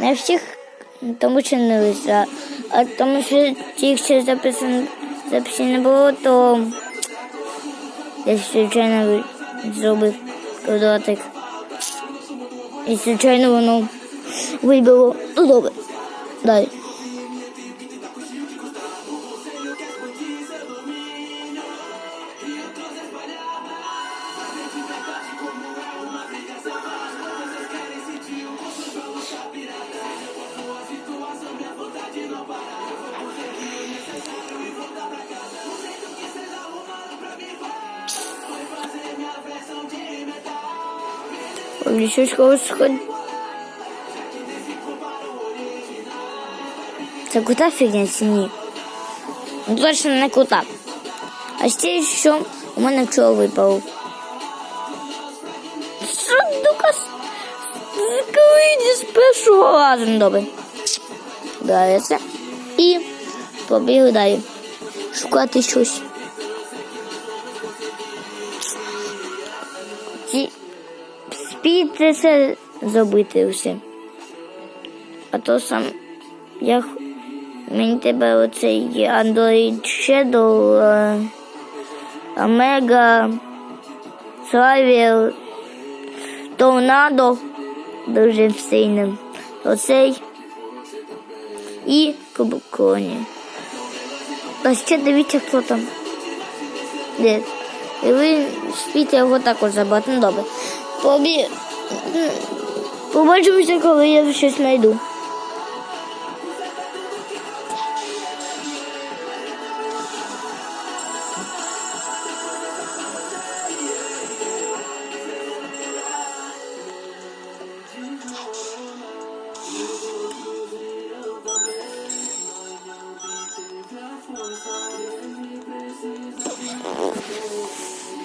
Не всіх, тому що не вийшло. А тому що ті, що записано, записі не було, то я звичайно зробив квадратик. І звичайно воно вибило. Ну добре. Далі. Щось когось сход. Це кута фігня чи ні? Ну, точно не кута. А ще що у мене вчора випав. Що, Дукас? Закрийте з першого разу. Ну, Добре. Це. І побігли далі. Шукати щось. Це зробити все. А то сам я мені тебе оцей Android Shadow, Омега, Славір, Торнадо дуже сильним. Оцей і Кубоконі. А ще дивіться, хто там. Де? І ви спійте його також забрати. Ну добре. Побі... Побачимося, коли я щось знайду.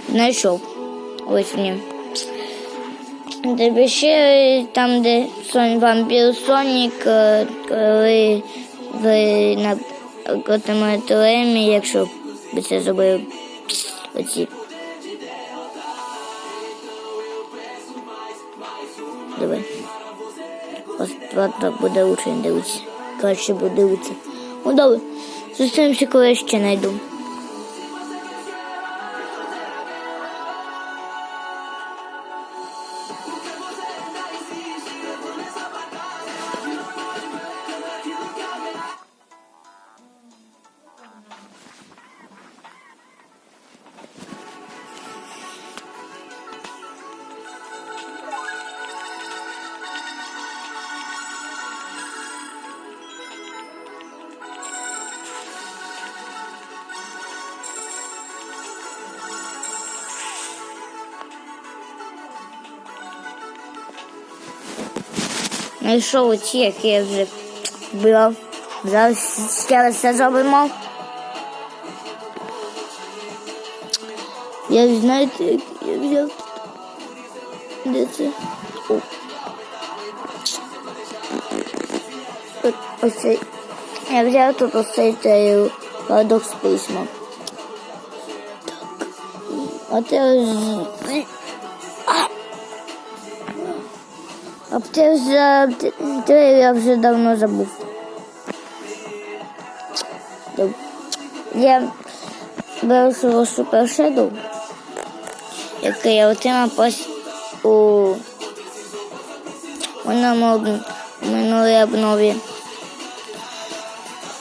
Знайшов. Ось він. Де ще там, де сон, вампір Сонік, е, коли ви на котому телемі, якщо би це зробив оці. Давай. Ось буде лучше не дивитися. Краще буде дивитися. Ну добре. Зустрінемося, коли ще знайду. Знайшов оці, які я вже брав. Зараз це зробимо. Я знаєте, як я взяв. Де це? О. От Оцей. Я взяв тут оцей цей парадокс письма. Так. А те А те за те я вже давно забув. Я беру свого Shadow, який я отримав ось у минулій обнові.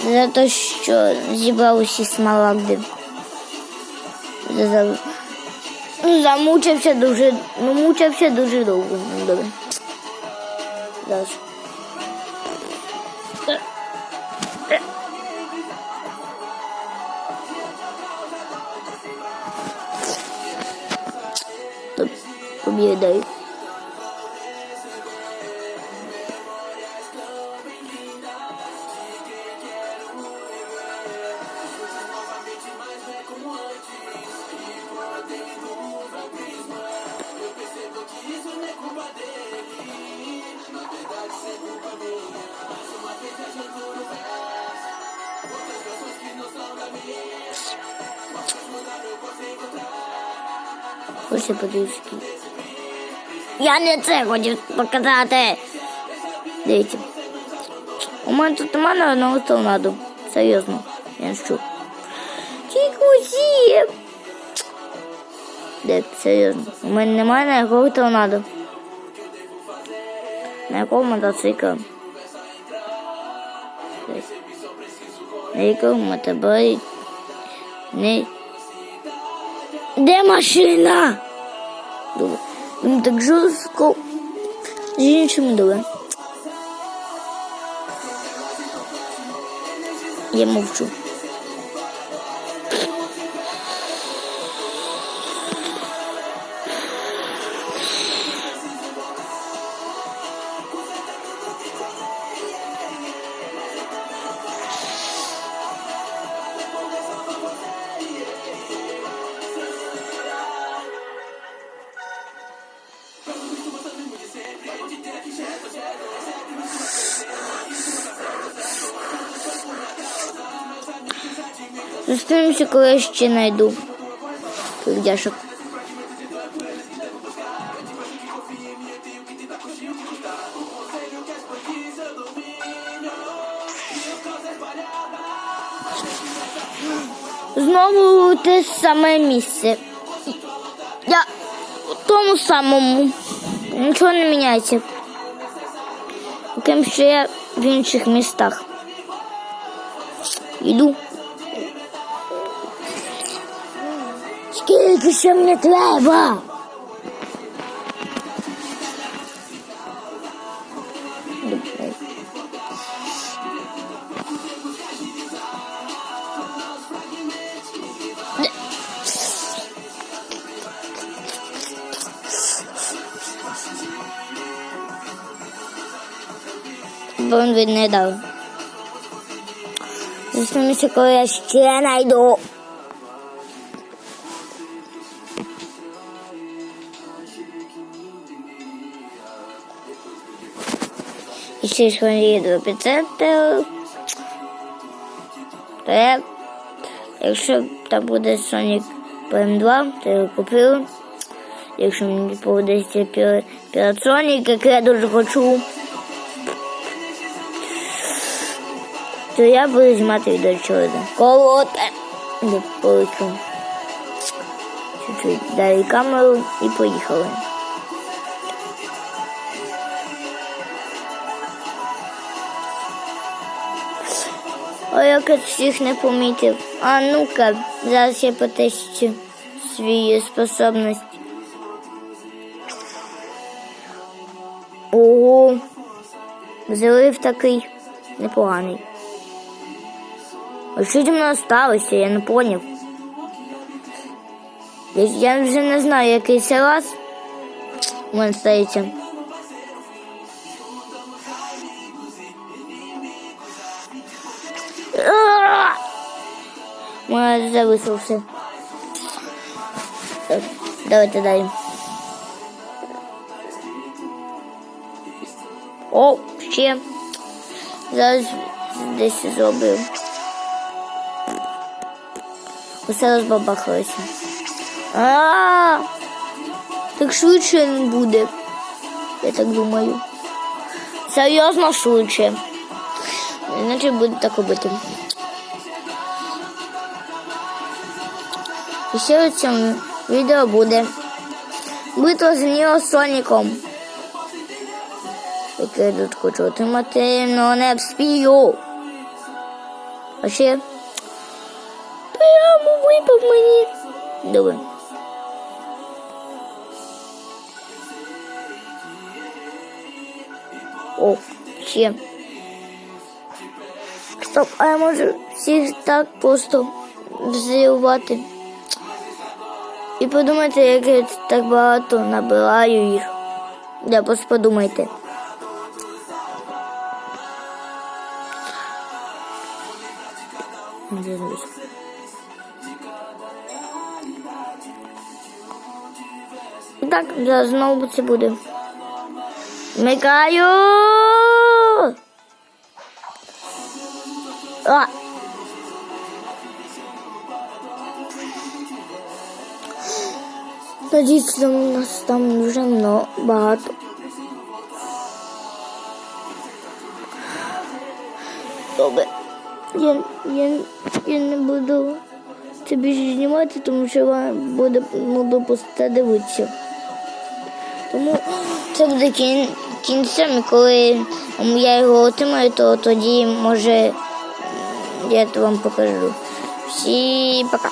За те, що зібрав усі смарагди. Ну, замучився дуже, ну, мучився дуже довго. Ну, Добре. Зараз. Тут побігай. Ось я подивіться. Я не це хотів показати. Дивіться. У мене тут немає одного торнадо. Серйозно, я не чув. Тільки усі. Де, серйозно. У мене немає ніякого торнадо. На якого мотоцикла? На якого мотоблей? Не. Де машина? Добре. Він так жорстко з іншим добре. Я мовчу. Зустрінемося, коли я ще знайду. Півдяшок. Знову те саме місце. Я в тому самому. Нічого не міняється. Окрім що я в інших містах. Іду. Скільки ще мені треба? Бо він не дав. Зустрінемося, коли я ще знайду. І вони їду епіцентр. То я, якщо там буде Sonic PM 2, то я куплю. Якщо мені пі- Пірат Sonic, який я дуже хочу, то я буду знімати відео чоловіка. Колоте. Не. Чуть-чуть далі камеру і поїхали. О, як всіх не помітив. А ну-ка, зараз я потестю свої способності. Ого, залив такий непоганий. А що зі мною сталося, я не поняв. Я, вже не знаю, який це раз у мене стається. Все. Так, давайте далі. О, ще. Зараз десь зробив. Усе розбабахалося. А, так швидше не буде. Я так думаю. Серйозно швидше. Іначе буде так робити. І ще у цьому відео буде битва з Ніо Соніком. Яке тут хочу отримати, але не вспію. А ще прямо випав мені. Добре. О, ще. Стоп, а я можу всіх так просто взривати. І подумайте, як я так багато набираю їх. Да, просто подумайте. Так, зараз знову це буде. Вмикаю! А! Надіюсь, у нас там дуже багато. Добре. Я, я, я не буду це більше знімати, тому що вам буде буду просто дивитися. Тому це буде кін, кінцем, коли я його отримаю, то тоді може я вам покажу. Всі пока.